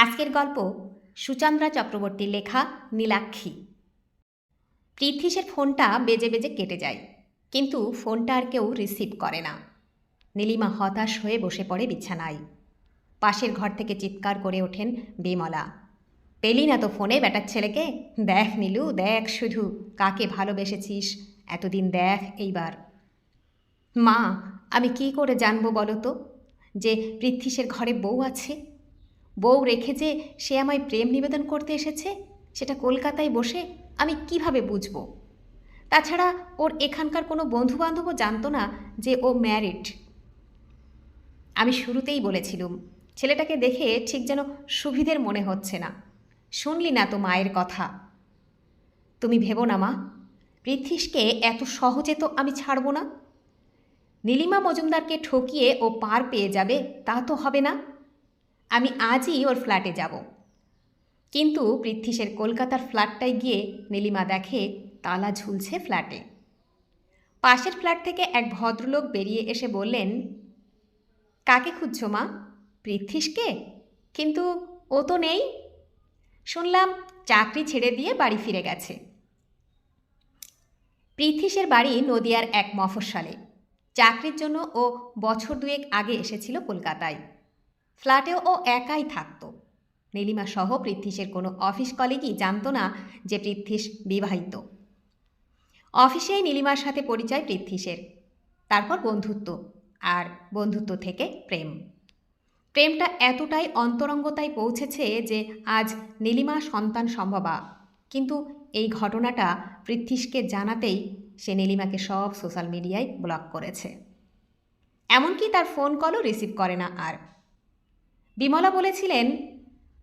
আজকের গল্প সুচন্দ্রা চক্রবর্তীর লেখা নীলাক্ষী। পৃথ্বীশের ফোনটা বেজে বেজে কেটে যায়, কিন্তু ফোনটা আর কেউ রিসিভ করে না। নীলিমা হতাশ হয়ে বসে পড়ে বিছানায়। পাশের ঘর থেকে চিৎকার করে ওঠেন বিমলা। পেলি না তো ফোনে বেটার ছেলেকে? দেখ নীলু, দেখ শুধু, কাকে ভালোবেসেছিস? এতদিন দেখ এইবার। মা, আমি কি করে জানব বলো তো? যে পৃথ্বীশের ঘরে বউ আছে? বউ রেখে যে সে আমায় প্রেম নিবেদন করতে এসেছে, সেটা কলকাতায় বসে আমি কীভাবে বুঝব? তাছাড়া ওর এখানকার কোনো বন্ধুবান্ধবও জানতো না যে ও ম্যারিড। আমি শুরুতেই বলেছিলুম, ছেলেটাকে দেখে ঠিক যেন সুবিধের মনে হচ্ছে না। শুনলি না তো মায়ের কথা। তুমি ভেবো না মা পৃথ্বীশকে এত সহজে তো আমি ছাড়ব না। নীলিমা মজুমদারকে ঠকিয়ে ও পার পেয়ে যাবে তা তো হবে না। আমি আজই ওর ফ্ল্যাটে যাব। কিন্তু পৃথ্বীশের কলকাতার ফ্ল্যাটটায় গিয়ে নীলিমা দেখে তালা ঝুলছে ফ্ল্যাটে। পাশের ফ্ল্যাট থেকে এক ভদ্রলোক বেরিয়ে এসে বললেন, কাকে খুঁজছো মা? পৃথ্বীশকে? কিন্তু ও তো নেই। শুনলাম চাকরি ছেড়ে দিয়ে বাড়ি ফিরে গেছে। পৃথ্বীশের বাড়ি নদিয়ার এক মফস্বলে। চাকরির জন্য ও বছর দুয়েক আগে এসেছিল কলকাতায়। ফ্ল্যাটেও ও একাই থাকতো। নীলিমা সহ পৃথ্বীশের কোনো অফিস কলিগই জানতো না যে পৃথ্বীশ বিবাহিত। অফিসেই নীলিমার সাথে পরিচয় পৃথ্বীশের। তারপর বন্ধুত্ব আর বন্ধুত্ব থেকে প্রেম। প্রেমটা এতটাই অন্তরঙ্গতায় পৌঁছেছে যে আজ নীলিমা সন্তান সম্ভবা। কিন্তু এই ঘটনাটা পৃথ্বীশকে জানাতেই সে নীলিমাকে সব সোশ্যাল মিডিয়ায় ব্লক করেছে। এমনকি তার ফোন কলও রিসিভ করে না আর। বিমলা বলেছিলেন,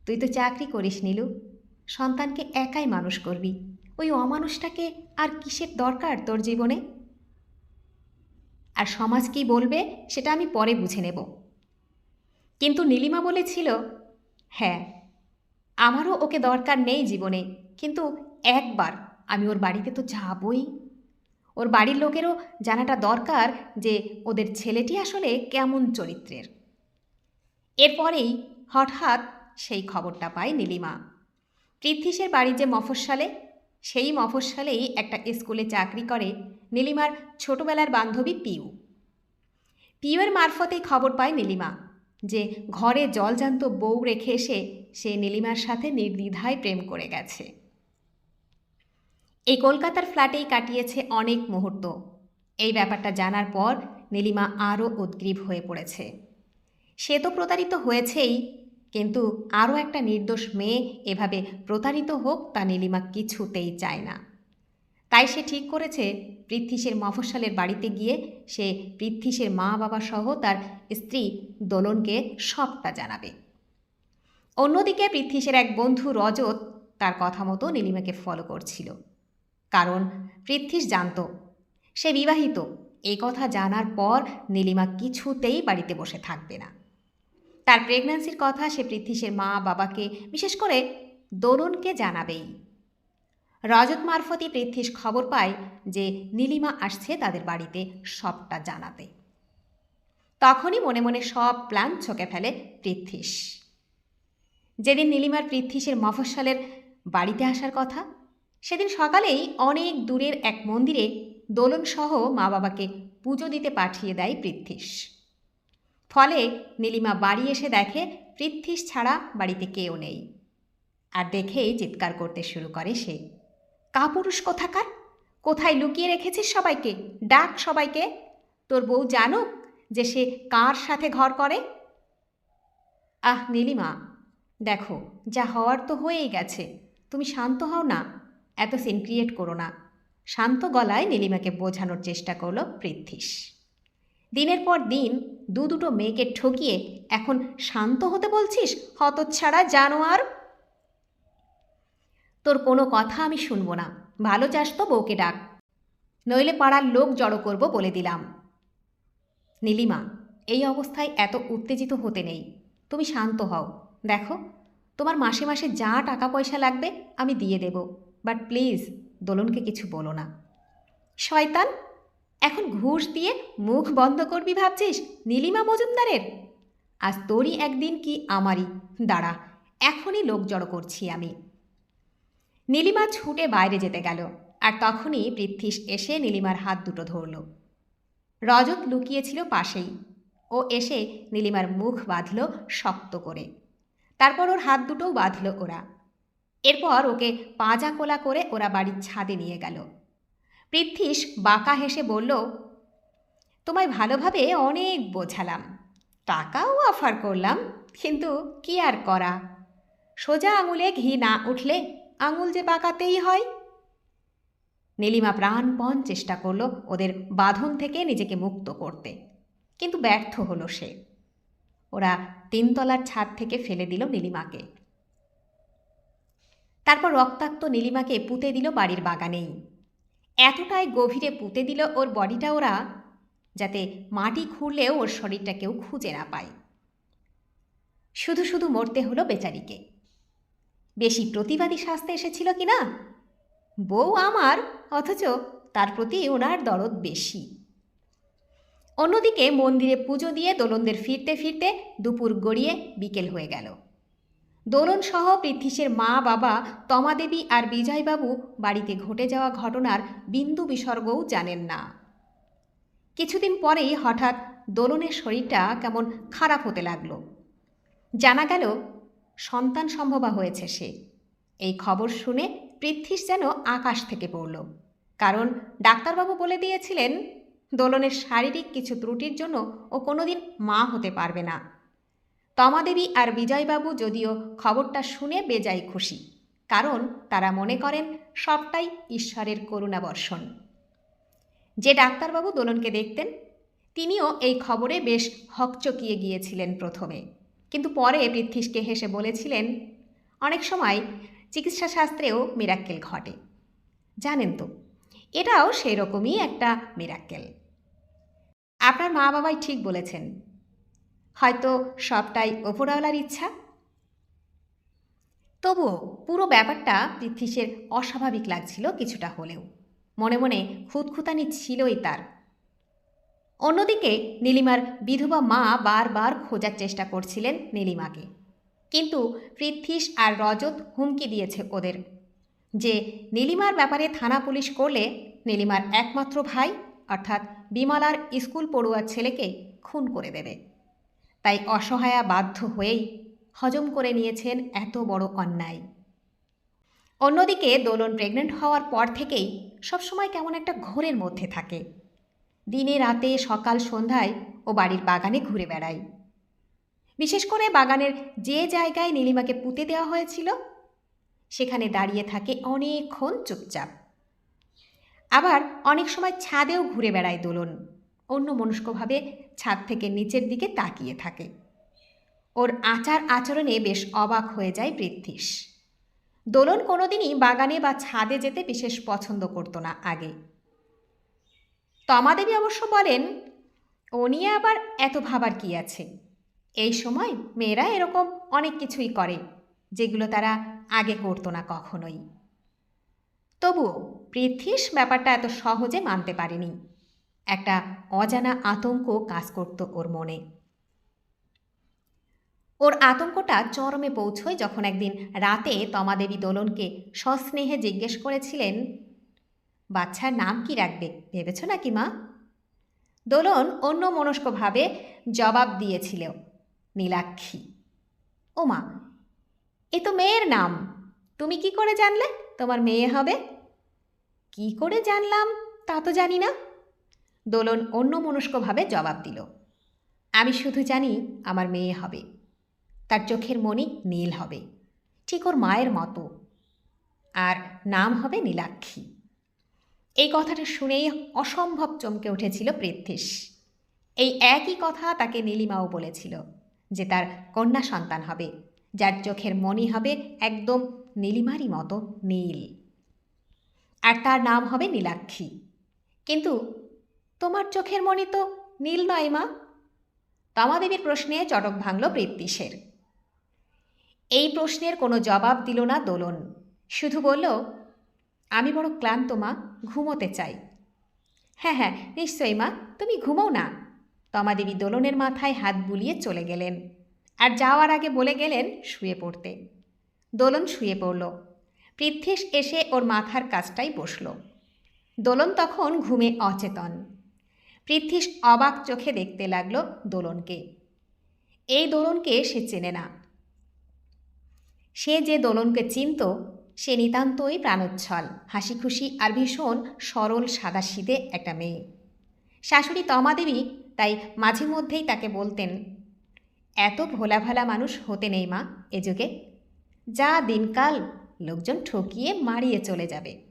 তুই তো চাকরি করিস নীলু। সন্তানকে একাই মানুষ করবি। ওই অমানুষটাকে আর কিসের দরকার তোর জীবনে? আর সমাজ কি বলবে, সেটা আমি পরে বুঝে নেব। কিন্তু নীলিমা বলেছিল হ্যাঁ আমারও ওকে দরকার নেই জীবনে, কিন্তু একবার আমি ওর বাড়িতে তো যাবই। ওর বাড়ির লোকেরও জানাটা দরকার যে ওদের ছেলেটি আসলে কেমন চরিত্রের। এরপরেই হঠাৎ সেই খবরটা পায় নীলিমা। পৃথ্বীশের বাড়ি যে মফস্বলে, সেই মফস্বলেই একটা স্কুলে চাকরি করে নীলিমার ছোটবেলার বান্ধবী পিউ। পিউয়ের মারফতেই খবর পায় নীলিমা যে ঘরে জলজান্ত বউ রেখে এসে সে নীলিমার সাথে নির্দ্বিধায় প্রেম করে গেছে। এই কলকাতার ফ্ল্যাটেই কাটিয়েছে অনেক মুহূর্ত। এই ব্যাপারটা জানার পর নীলিমা আরও উদ্গ্রীব হয়ে পড়েছে। সে তো প্রতারিত হয়েছেই। কিন্তু আরও একটা নির্দোষ মেয়ে এভাবে প্রতারিত হোক তা নীলিমা কিছুতেই চায় না। তাই সে ঠিক করেছে পৃথ্বীশের মফস্বলের বাড়িতে গিয়ে সে পৃথ্বীশের মা বাবা সহ তার স্ত্রী দোলনকে সবটা জানাবে। অন্যদিকে পৃথ্বীশের এক বন্ধু রজত তার কথা মতো নীলিমাকে ফলো করছিল। কারণ পৃথ্বীশ জানত, সে বিবাহিত। এই কথা জানার পর নীলিমা কিছুতেই বাড়িতে বসে থাকবে না। তার প্রেগন্যান্সির কথা সে পৃথ্বীশের মা বাবাকে, বিশেষ করে দোলনকে জানাবেই। রজত মারফতই পৃথ্বীশ খবর পায় যে নীলিমা আসছে তাদের বাড়িতে সবটা জানাতে। তখনই মনে মনে সব প্ল্যান ছকে ফেলে পৃথ্বীশ যেদিন নীলিমার পৃথ্বীশের মফস্বলের বাড়িতে আসার কথা, সেদিন সকালেই অনেক দূরের এক মন্দিরে দোলনসহ মা বাবাকে পুজো দিতে পাঠিয়ে দেয় পৃথ্বীশ ফলে নীলিমা বাড়ি এসে দেখে, পৃথ্বীশ ছাড়া বাড়িতে কেউ নেই। আর দেখেই চিৎকার করতে শুরু করে সে। কাপুরুষ কোথাকার? কোথায় লুকিয়ে রেখেছিস সবাইকে? ডাক সবাইকে? তোর বউ জানুক যে সে কার সাথে ঘর করে? আহ, নীলিমা, দেখো, যা হওয়ার তো হয়েই গেছে। তুমি শান্ত হও না, এত সিন ক্রিয়েট করো না। শান্ত গলায় নীলিমাকে বোঝানোর চেষ্টা করল পৃথ্বীশ। দিনের পর দিন দু দুটো মেয়েকে ঠকিয়ে এখন শান্ত হতে বলছিস, হতচ্ছাড়া জানোয়ার? তোর কোনো কথা আমি শুনব না, ভালো চাস তো বউকে ডাক। নইলে পাড়ার লোক জড়ো করব বলে দিলাম। নীলিমা, এই অবস্থায় এত উত্তেজিত হতে নেই। তুমি শান্ত হও। দেখো, তোমার মাসে মাসে যা টাকা পয়সা লাগবে আমি দিয়ে দেব। বাট প্লিজ, দোলনকে কিছু বলো না। শয়তান এখন ঘুষ দিয়ে মুখ বন্ধ করবি ভাবছিস, নীলিমা মজুমদারের? আজ তোরই একদিন কি আমারই? দাঁড়া, এখনই লোক জড়ো করছি আমি। নীলিমা ছুটে বাইরে যেতে গেল, আর তখনই পৃথ্বীশ এসে নীলিমার হাত দুটো ধরল। রজত লুকিয়েছিল পাশেই, ও এসে নীলিমার মুখ বাঁধল শক্ত করে। তারপর ওর হাত দুটোও বাঁধল ওরা। এরপর ওকে পাঁজা কোলা করে ওরা বাড়ির ছাদে নিয়ে গেল। পৃথ্বীশ বাঁকা হেসে বলল, তোমায় ভালোভাবে অনেক বোঝালাম। টাকাও অফার করলাম, কিন্তু কি আর করা? সোজা আঙুলে ঘি না উঠলে আঙুল যে বাঁকাতেই হয়। নীলিমা প্রাণপণ চেষ্টা করল ওদের বাঁধন থেকে নিজেকে মুক্ত করতে, কিন্তু ব্যর্থ হলো সে। ওরা তিনতলার ছাদ থেকে ফেলে দিল নীলিমাকে। তারপর রক্তাক্ত নীলিমাকে পুঁতে দিল বাড়ির বাগানেই। এতটাই গভীরে পুঁতে দিল ওর বডিটা ওরা, যাতে মাটি খুঁড়লেও ওর শরীরটা কেউ খুঁজে না পায়। শুধু শুধু মরতে হলো বেচারিকে। বেশি প্রতিবাদী শাস্তে এসেছিল কি না বউ আমার, অথচ তার প্রতি ওনার দরদ বেশি। অন্যদিকে মন্দিরে পুজো দিয়ে দোলনদের ফিরতে ফিরতে দুপুর গড়িয়ে বিকেল হয়ে গেল। দোলন সহ পৃথ্বীশের মা, বাবা, তমাদেবী আর বিজয়বাবু বাড়িতে ঘটে যাওয়া ঘটনার বিন্দু বিসর্গও জানেন না। কিছুদিন পরেই হঠাৎ দোলনের শরীরটা কেমন খারাপ হতে লাগল। জানা গেল, সন্তান সম্ভবা হয়েছে সে। এই খবর শুনে পৃথ্বীশ যেন আকাশ থেকে পড়ল। কারণ ডাক্তারবাবু বলে দিয়েছিলেন, দোলনের শারীরিক কিছু ত্রুটির জন্য ও কোনোদিন মা হতে পারবে না। তমাদেবী আর বিজয়বাবু যদিও খবরটা শুনে বেজায় খুশি, কারণ তারা মনে করেন সবটাই ঈশ্বরের করুণা বর্ষণ। যে ডাক্তারবাবু দোলনকে দেখতেন, তিনিও এই খবরে বেশ হকচকিয়ে গিয়েছিলেন প্রথমে। কিন্তু পরে পৃথ্বীশকে হেসে বলেছিলেন, অনেক সময় চিকিৎসা শাস্ত্রেও মিরাক্কেল ঘটে। জানেন তো, এটাও সেই রকমই একটা মিরাক্কেল। আপনার মা বাবাই ঠিক বলেছেন হয়তো সবটাই ওপরওয়ালার ইচ্ছা। তবুও পুরো ব্যাপারটা পৃথ্বীশের অস্বাভাবিক লাগছিল কিছুটা হলেও। মনে মনে খুঁতখুতানি ছিলই তার। অন্যদিকে নীলিমার বিধবা মা বারবার খোঁজার চেষ্টা করছিলেন নীলিমাকে। কিন্তু পৃথ্বীশ আর রজত হুমকি দিয়েছে ওদের। যে নীলিমার ব্যাপারে থানা পুলিশ করলে নীলিমার একমাত্র ভাই, অর্থাৎ বিমলার স্কুল পড়ুয়ার ছেলেকে খুন করে দেবে। তাই অসহায়া বাধ্য হয়েই হজম করে নিয়েছেন এত বড় অন্যায়। অন্যদিকে দোলন প্রেগনেন্ট হওয়ার পর থেকেই সবসময় কেমন একটা ঘোরের মধ্যে থাকে। দিনে রাতে, সকাল, সন্ধ্যায় ও বাড়ির বাগানে ঘুরে বেড়ায়। বিশেষ করে বাগানের যে জায়গায় নীলিমাকে পুঁতে দেওয়া হয়েছিল, সেখানে দাঁড়িয়ে থাকে অনেকক্ষণ চুপচাপ। আবার অনেক সময় ছাদেও ঘুরে বেড়ায় দোলন। অন্য মনস্কভাবে ছাদ থেকে নিচের দিকে তাকিয়ে থাকে। ওর আচার আচরণে বেশ অবাক হয়ে যায় পৃথ্বীশ দোলন কোনোদিনই বাগানে বা ছাদে যেতে বিশেষ পছন্দ করতো না আগে। তমাদেবী অবশ্য বলেন, ও নিয়ে আবার এত ভাবার কি আছে? এই সময় মেয়েরা এরকম অনেক কিছুই করে, যেগুলো তারা আগে করতো না কখনোই। তবুও পৃথ্বীশ ব্যাপারটা এত সহজে মানতে পারেনি। একটা অজানা আতঙ্ক কাজ করত ওর মনে। ওর আতঙ্কটা চরমে পৌঁছয় যখন একদিন রাতে তমাদেবী দোলনকে সস্নেহে জিজ্ঞেস করেছিলেন, বাচ্চার নাম কি রাখবে, ভেবেছ নাকি মা? দোলন অন্য মনস্কভাবে জবাব দিয়েছিল, নীলাক্ষী। ও মা, এ তো মেয়ের নাম, তুমি কি করে জানলে, তোমার মেয়ে হবে? কি করে জানলাম, তা তো জানি না। দোলন অন্যমনস্কভাবে জবাব দিল, আমি শুধু জানি আমার মেয়ে হবে। তার চোখের মণি নীল হবে, ঠিক ওর মায়ের মতো। আর নাম হবে নীলাক্ষী। এই কথাটা শুনেই অসম্ভব চমকে উঠেছিল পৃথ্বীশ এই একই কথা তাকে নীলিমাও বলেছিল, যে তার কন্যা সন্তান হবে, যার চোখের মণি হবে একদম নীলিমারই মতো নীল। আর তার নাম হবে নীলাক্ষী। কিন্তু তোমার চোখের মণি তো নীল নয়, মা। তমাদেবীর প্রশ্নে চটক ভাঙল পৃথ্বীশের এই প্রশ্নের কোনো জবাব দিল না দোলন। শুধু বলল, আমি বড় ক্লান্ত, মা, ঘুমোতে চাই। হ্যাঁ হ্যাঁ নিশ্চয়ই, মা, তুমি ঘুমোও না। তমাদেবী দোলনের মাথায় হাত বুলিয়ে চলে গেলেন আর যাওয়ার আগে বলে গেলেন শুয়ে পড়তে। দোলন শুয়ে পড়ল। পৃথ্বীশ এসে ওর মাথার কাজটাই বসল। দোলন তখন ঘুমে অচেতন। পৃথ্বীশ অবাক চোখে দেখতে লাগল দোলনকে। এই দোলনকে সে চেনে না। সে যে দোলনকে চিনত, সে নিতান্তই প্রাণোচ্ছল হাসি খুশি আর ভীষণ সরল সাদাসিদে একটা মেয়ে। শাশুড়ি তমাদেবী তাই মাঝে মধ্যেই তাকে বলতেন, এত ভোলা ভালা মানুষ হতে নেই মা এ যুগে। যা দিনকাল লোকজন ঠকিয়ে মারিয়ে চলে যাবে।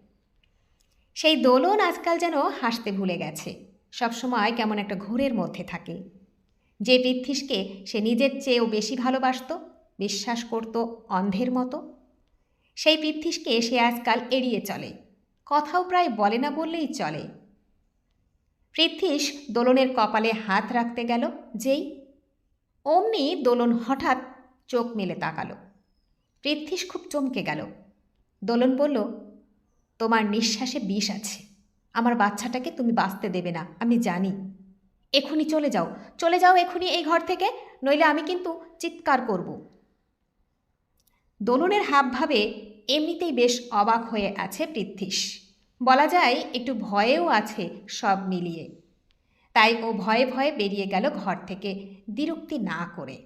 সেই দোলন আজকাল যেন হাসতে ভুলে গেছে। সবসময় কেমন একটা ঘোরের মধ্যে থাকে। যে পৃথ্বীশকে সে নিজের চেয়েও বেশি ভালোবাসত, বিশ্বাস করত অন্ধের মতো, সেই পৃথ্বীশকে সে আজকাল এড়িয়ে চলে, কথাও প্রায় বলে না বললেই চলে। পৃথ্বীশ দোলনের কপালে হাত রাখতে গেল যেই, অমনি দোলন হঠাৎ চোখ মেলে তাকালো। পৃথ্বীশ খুব চমকে গেল। দোলন বলল, তোমার নিঃশ্বাসে বিষ আছে। আমার বাচ্চাটাকে তুমি বাঁচতে দেবে না, আমি জানি। এখুনি চলে যাও চলে যাও এখুনি এই ঘর থেকে, নইলে আমি কিন্তু চিৎকার করব। দোলনের হাবভাবে এমনিতেই বেশ অবাক হয়ে আছে পৃথ্বীশ বলা যায় একটু ভয়েও আছে সব মিলিয়ে। তাই ও ভয়ে ভয়ে বেরিয়ে গেল ঘর থেকে, বিরক্তি না করে।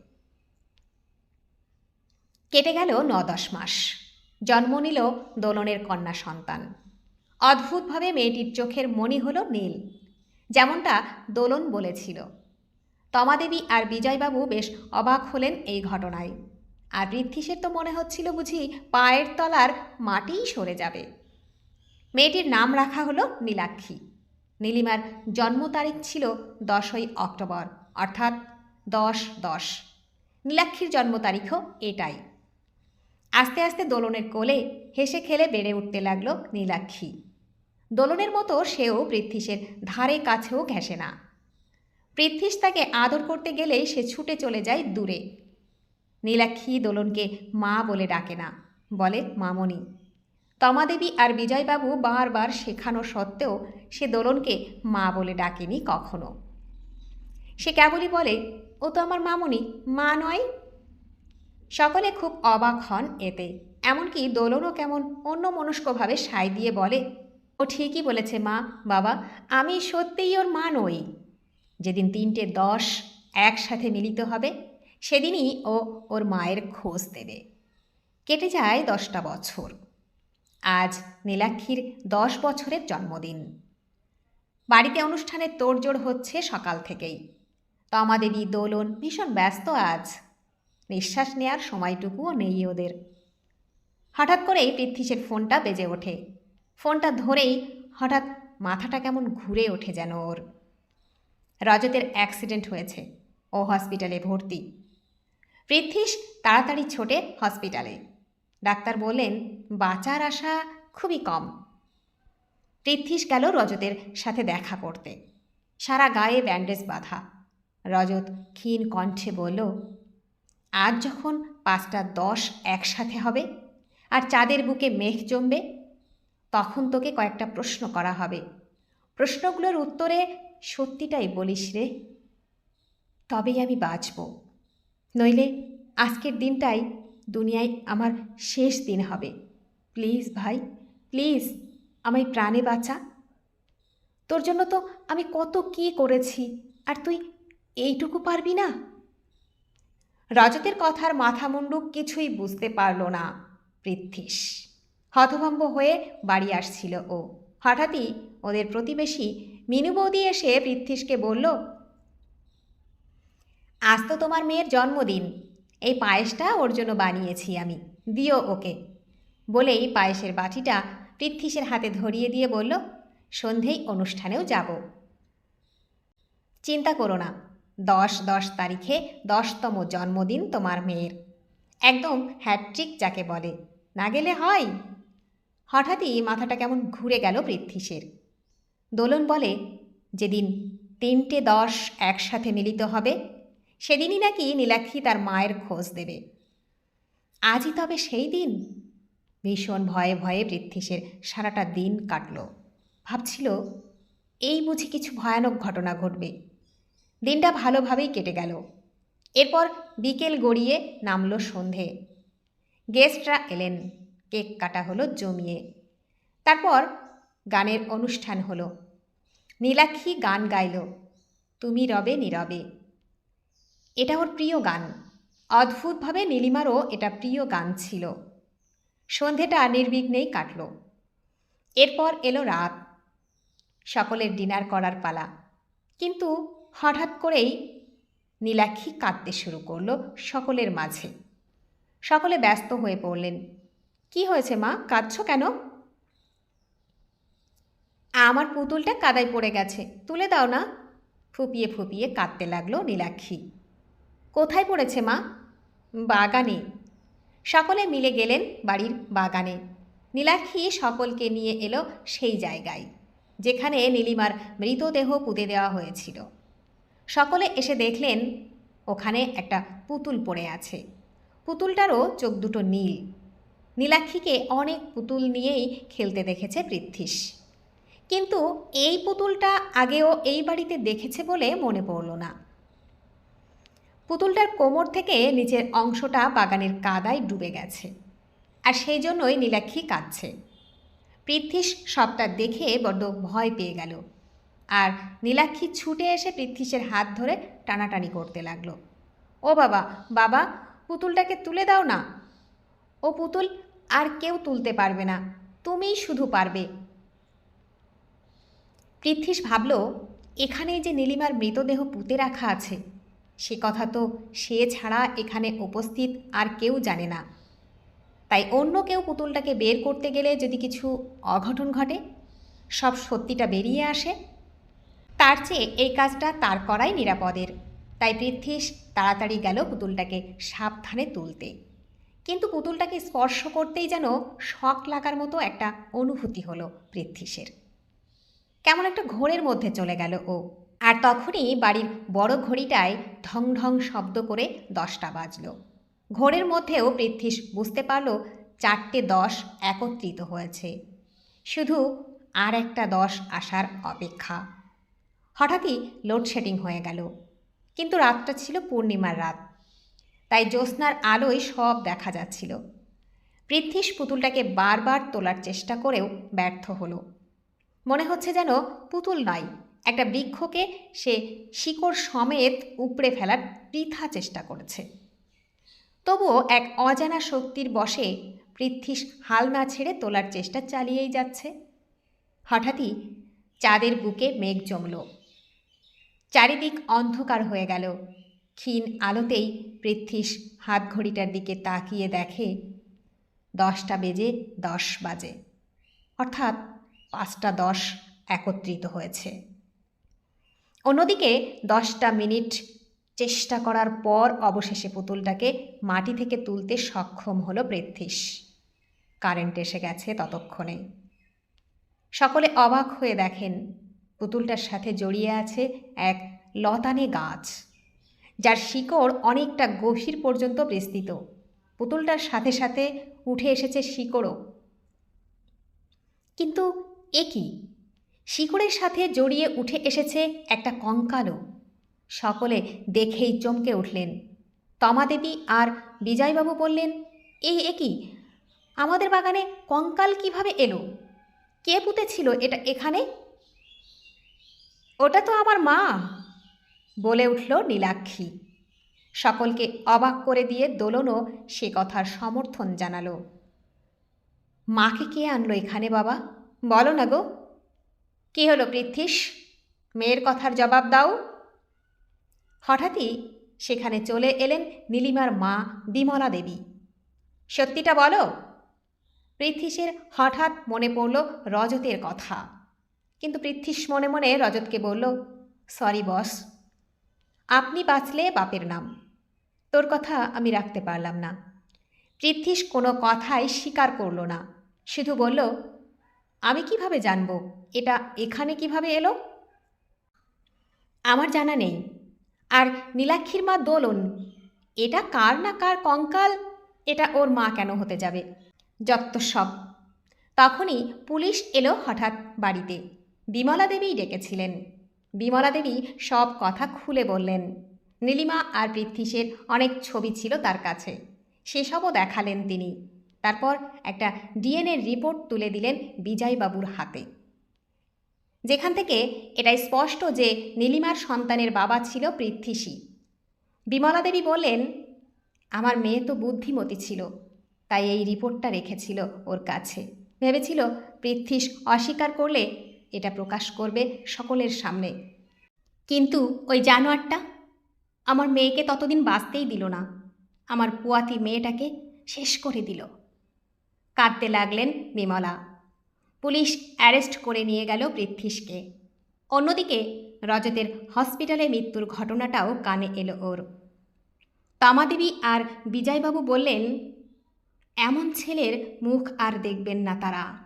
কেটে গেল ন দশ মাস। জন্ম নিল দোলনের কন্যা সন্তান। অদ্ভুতভাবে মেয়েটির চোখের মণি হল নীল। যেমনটা দোলন বলেছিল। তমাদেবী আর বিজয়বাবু বেশ অবাক হলেন এই ঘটনায়। আর ঋদ্ধিসের তো মনে হচ্ছিল বুঝি পায়ের তলার মাটিই সরে যাবে। মেয়েটির নাম রাখা হলো নীলাক্ষী। নীলিমার জন্ম তারিখ ছিল দশই অক্টোবর, অর্থাৎ দশ দশ। নীলাক্ষীর জন্ম তারিখও এটাই। আস্তে আস্তে দোলনের কোলে হেসে খেলে বেড়ে উঠতে লাগল নীলাক্ষী। দোলনের মতো সেও পৃথ্বীশের ধারে কাছেও ঘেঁষে না। পৃথ্বীশ তাকে আদর করতে গেলেই সে ছুটে চলে যায় দূরে। নীলাক্ষী দোলনকে মা বলে ডাকে না, বলে মামনি তমাদেবী আর বিজয়বাবু বারবার শেখানো সত্ত্বেও সে দোলনকে মা বলে ডাকেনি কখনো। সে কেবলই বলে, ও তো আমার মামনি মা নয়? সকলে খুব অবাক হন এতে। এমনকি দোলনও কেমন অন্য মনস্কভাবে সাই দিয়ে বলে ও ঠিকই বলেছে মা, বাবা, আমি সত্যিই ওর মা নই। যেদিন তিনটে দশ একসাথে মিলিত হবে, সেদিনই ও ওর মায়ের খোঁজ দেবে। কেটে যায় দশটা বছর। আজ নীলাক্ষীর দশ বছরের জন্মদিন। বাড়িতে অনুষ্ঠানের তোড়জোড় হচ্ছে সকাল থেকেই। তমাদেবী দোলন ভীষণ ব্যস্ত আজ। নিঃশ্বাস নেয়ার সময়টুকুও নেই ওদের। হঠাৎ করেই পৃথ্বীশের ফোনটা বেজে ওঠে। ফোনটা ধরেই হঠাৎ মাথাটা কেমন ঘুরে ওঠে যেন ওর। রজতের অ্যাক্সিডেন্ট হয়েছে, ও হসপিটালে ভর্তি। পৃথ্বীশ তাড়াতাড়ি ছোটে হসপিটালে ডাক্তার বললেন, বাঁচার আশা খুবই কম। পৃথ্বীশ গেল রজতের সাথে দেখা করতে। সারা গায়ে ব্যান্ডেজ বাঁধা। রজত ক্ষীণ কণ্ঠে বলল, আজ যখন পাঁচটা দশ একসাথে হবে, আর চাঁদের বুকে মেঘ জমবে তখন তোকে কয়েকটা প্রশ্ন করা হবে। প্রশ্নগুলোর উত্তরে সত্যিটাই বলিস রে। তবেই আমি বাঁচব। নইলে আজকের দিনটাই দুনিয়ায় আমার শেষ দিন হবে। প্লিজ ভাই, প্লিজ আমায় প্রাণে বাঁচা। তোর জন্য তো আমি কত কি করেছি, আর তুই এইটুকু পারবি না? রজতের কথার মাথা মুন্ডুক কিছুই বুঝতে পারল না পৃথ্বীশ হতভম্ব হয়ে বাড়ি আসছিল ও। হঠাৎই ওদের প্রতিবেশী মিনু বৌদি এসে পৃথ্বীশকে বলল, আজ তো তোমার মেয়ের জন্মদিন। এই পায়েসটা ওর জন্য বানিয়েছি আমি। দিও ওকে। বলেই পায়েসের বাটিটা পৃথ্বীশের হাতে ধরিয়ে দিয়ে বলল, সন্ধেই অনুষ্ঠানেও যাব। চিন্তা করো না। দশ দশ তারিখে দশতম জন্মদিন তোমার মেয়ের। একদম হ্যাট্রিক যাকে বলে। না গেলে হয়? হঠাৎই মাথাটা কেমন ঘুরে গেল পৃথ্বীশের দোলন বলে, যেদিন তিনটে দশ একসাথে মিলিত হবে, সেদিনই নাকি নীলাক্ষী তার মায়ের খোঁজ দেবে। আজই তবে সেই দিন? ভীষণ ভয়ে ভয়ে পৃথ্বীশের সারাটা দিন কাটল। ভাবছিল, এই বুঝি কিছু ভয়ানক ঘটনা ঘটবে। দিনটা ভালোভাবেই কেটে গেল। এরপর বিকেল গড়িয়ে নামলো সন্ধে। গেস্টরা এলেন। কেক কাটা হলো জমিয়ে। তারপর গানের অনুষ্ঠান হলো। নীলাক্ষী গান গাইল, তুমি রবে নীরবে। এটা ওর প্রিয় গান। অদ্ভুতভাবে নীলিমারও এটা প্রিয় গান ছিল। সন্ধেটা নির্বিঘ্নেই কাটল। এরপর এলো রাত। সকলের ডিনার করার পালা। কিন্তু হঠাৎ করেই নীলাক্ষী কাঁদতে শুরু করল সকলের মাঝে। সকলে ব্যস্ত হয়ে পড়লেন। কি হয়েছে মা? কাঁদছ কেন? আমার পুতুলটা কাদায় পড়ে গেছে। তুলে দাও না। ফুপিয়ে ফুপিয়ে কাঁদতে লাগল নীলাক্ষী। কোথায় পড়েছে মা? বাগানে। সকলে মিলে গেলেন বাড়ির বাগানে। নীলাক্ষী সকলকে নিয়ে এলো সেই জায়গায়, যেখানে নীলিমার মৃতদেহ পুঁতে দেওয়া হয়েছিল। সকলে এসে দেখলেন, ওখানে একটা পুতুল পড়ে আছে। পুতুলটারও চোখ দুটো নীল। নীলাক্ষীকে অনেক পুতুল নিয়েই খেলতে দেখেছে পৃথ্বীশ কিন্তু এই পুতুলটা আগেও এই বাড়িতে দেখেছে বলে মনে পড়ল না। পুতুলটার কোমর থেকে নিচের অংশটা বাগানের কাদায় ডুবে গেছে। আর সেই জন্যই নীলাক্ষী কাঁদছে। পৃথ্বীশ সবটা দেখে বড্ড ভয় পেয়ে গেল। আর নীলাক্ষী ছুটে এসে পৃথ্বীশের হাত ধরে টানাটানি করতে লাগল। ও বাবা বাবা, পুতুলটাকে তুলে দাও না। ও পুতুল আর কেউ তুলতে পারবে না। তুমিই শুধু পারবে। পৃথ্বীশ ভাবল, এখানেই যে নীলিমার মৃতদেহ পুঁতে রাখা আছে, সে কথা তো সে ছাড়া এখানে উপস্থিত আর কেউ জানে না। তাই অন্য কেউ পুতুলটাকে বের করতে গেলে যদি কিছু অঘটন ঘটে, সব সত্যিটা বেরিয়ে আসে। তার চেয়ে এই কাজটা তার করাই নিরাপদের। তাই পৃথ্বীশ তাড়াতাড়ি গেল পুতুলটাকে সাবধানে তুলতে। কিন্তু পুতুলটাকে স্পর্শ করতেই যেন শখ লাগার মতো একটা অনুভূতি হলো পৃথ্বীশের। কেমন একটা ঘোরের মধ্যে চলে গেল ও। আর তখনই বাড়ির বড় ঘড়িটায় ঢং ঢং শব্দ করে দশটা বাজল। ঘোরের মধ্যেও পৃথ্বীশ বুঝতে পারল চারটে দশ একত্রিত হয়েছে। শুধু আর একটা দশ আসার অপেক্ষা। হঠাৎই লোডশেডিং হয়ে গেল। কিন্তু রাতটা ছিল পূর্ণিমার রাত। তাই জ্যোৎস্নার আলোয় সব দেখা যাচ্ছিল। পৃথ্বীশ পুতুলটাকে বারবার তোলার চেষ্টা করেও ব্যর্থ হলো। মনে হচ্ছে যেন পুতুল নয় একটা বৃক্ষকে সে শিকড় সমেত উপড়ে ফেলার বৃথা চেষ্টা করেছে। তবুও এক অজানা শক্তির বশে পৃথ্বীশ হাল না ছেড়ে তোলার চেষ্টা চালিয়েই যাচ্ছে। হঠাৎই চাঁদের বুকে মেঘ জমল। চারিদিক অন্ধকার হয়ে গেল। ক্ষীণ আলোতেই পৃথ্বীশ হাত ঘড়িটার দিকে তাকিয়ে দেখে, দশটা বেজে দশ বাজে। অর্থাৎ পাঁচটা দশ একত্রিত হয়েছে। অন্যদিকে দশটা মিনিট চেষ্টা করার পর অবশেষে পুতুলটাকে মাটি থেকে তুলতে সক্ষম হলো পৃথ্বীশ। কারেন্ট এসে গেছে ততক্ষণে। সকলে অবাক হয়ে দেখেন, পুতুলটার সাথে জড়িয়ে আছে এক লতানে গাছ। যার শিকড় অনেকটা গভীর পর্যন্ত বিস্তৃত। পুতুলটার সাথে সাথে উঠে এসেছে শিকড়ও। কিন্তু এ কি? শিকড়ের সাথে জড়িয়ে উঠে এসেছে একটা কঙ্কালও। সকলে দেখেই চমকে উঠলেন। তমাদেবী আর বিজয়বাবু বললেন, এই এ কি? আমাদের বাগানে কঙ্কাল কীভাবে এলো? কে পুঁতেছিল এটা এখানে? ওটা তো আমার মা। বলে উঠল নীলাক্ষী। সকলকে অবাক করে দিয়ে দোলনও সে কথার সমর্থন জানালো। মাকে কে আনলো এখানে বাবা? বলো না গো। কী হলো পৃথ্বীশ মেয়ের কথার জবাব দাও। হঠাৎই সেখানে চলে এলেন নীলিমার মা বিমলা দেবী। সত্যিটা বলো। পৃথ্বীশের হঠাৎ মনে পড়ল রজতের কথা। কিন্তু পৃথ্বীশ মনে মনে রজতকে বলল, সরি বস আপনি বাঁচলে বাপের নাম। তোর কথা আমি রাখতে পারলাম না। পৃথ্বীশ কোনো কথাই স্বীকার করল না। শুধু বলল, আমি কীভাবে জানব? এটা এখানে কীভাবে এলো? আমার জানা নেই। আর নীলাক্ষীর মা দোলন, এটা কার না কার কঙ্কাল? এটা ওর মা কেন হতে যাবে? যত্ত সব। তখনই পুলিশ এলো হঠাৎ বাড়িতে। বিমলা দেবীই ডেকেছিলেন। বিমলা দেবী সব কথা খুলে বললেন। নীলিমা আর পৃথ্বীশের অনেক ছবি ছিল তার কাছে। সেসবও দেখালেন তিনি। তারপর একটা ডিএনএ রিপোর্ট তুলে দিলেন বিজয়বাবুর হাতে। যেখান থেকে এটাই স্পষ্ট যে নীলিমার সন্তানের বাবা ছিল পৃথ্বীশী বিমলা দেবী বললেন, আমার মেয়ে তো বুদ্ধিমতী ছিল, তাই এই রিপোর্টটা রেখেছিল ওর কাছে। ভেবেছিল পৃথ্বীশ অস্বীকার করলে এটা প্রকাশ করবে সকলের সামনে। কিন্তু ওই জানোয়ারটা আমার মেয়েকে ততদিন বাঁচতেই দিল না। আমার পুয়াতি মেয়েটাকে শেষ করে দিল। কাঁদতে লাগলেন বিমলা। পুলিশ অ্যারেস্ট করে নিয়ে গেল পৃথ্বীশকে। অন্যদিকে রজতের হসপিটালে মৃত্যুর ঘটনাটাও কানে এলো ওর। তামাদেবী আর বিজয়বাবু বললেন, এমন ছেলের মুখ আর দেখবেন না তারা।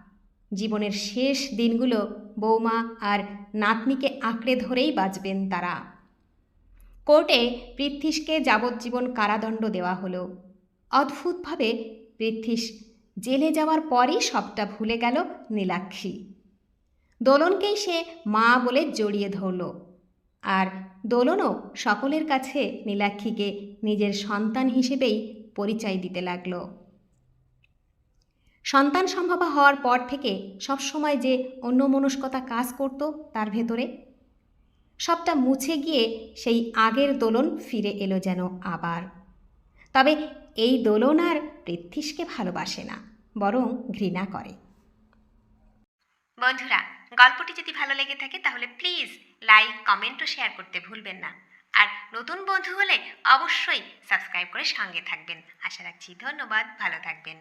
জীবনের শেষ দিনগুলো বৌমা আর নাতনিকে আঁকড়ে ধরেই বাঁচবেন তারা। কোর্টে পৃথ্বীশকে যাবজ্জীবন কারাদণ্ড দেওয়া হলো। অদ্ভুতভাবে পৃথ্বীশ জেলে যাওয়ার পরই সবটা ভুলে গেল নীলাক্ষী। দোলনকেই সে মা বলে জড়িয়ে ধরল। আর দোলনও সকলের কাছে নীলাক্ষীকে নিজের সন্তান হিসেবেই পরিচয় দিতে লাগল। সন্তান সম্ভবা হওয়ার পর থেকে সবসময় যে অন্যমনস্কতা কাজ করত তার ভেতরে, সবটা মুছে গিয়ে সেই আগের দোলন ফিরে এলো যেন আবার। তবে এই দোলন আর পৃথ্বীশকে ভালোবাসে না, বরং ঘৃণা করে। বন্ধুরা, গল্পটি যদি ভালো লেগে থাকে তাহলে প্লিজ লাইক, কমেন্ট ও শেয়ার করতে ভুলবেন না। আর নতুন বন্ধু হলে অবশ্যই সাবস্ক্রাইব করে সঙ্গে থাকবেন। আশা রাখছি ধন্যবাদ, ভালো থাকবেন।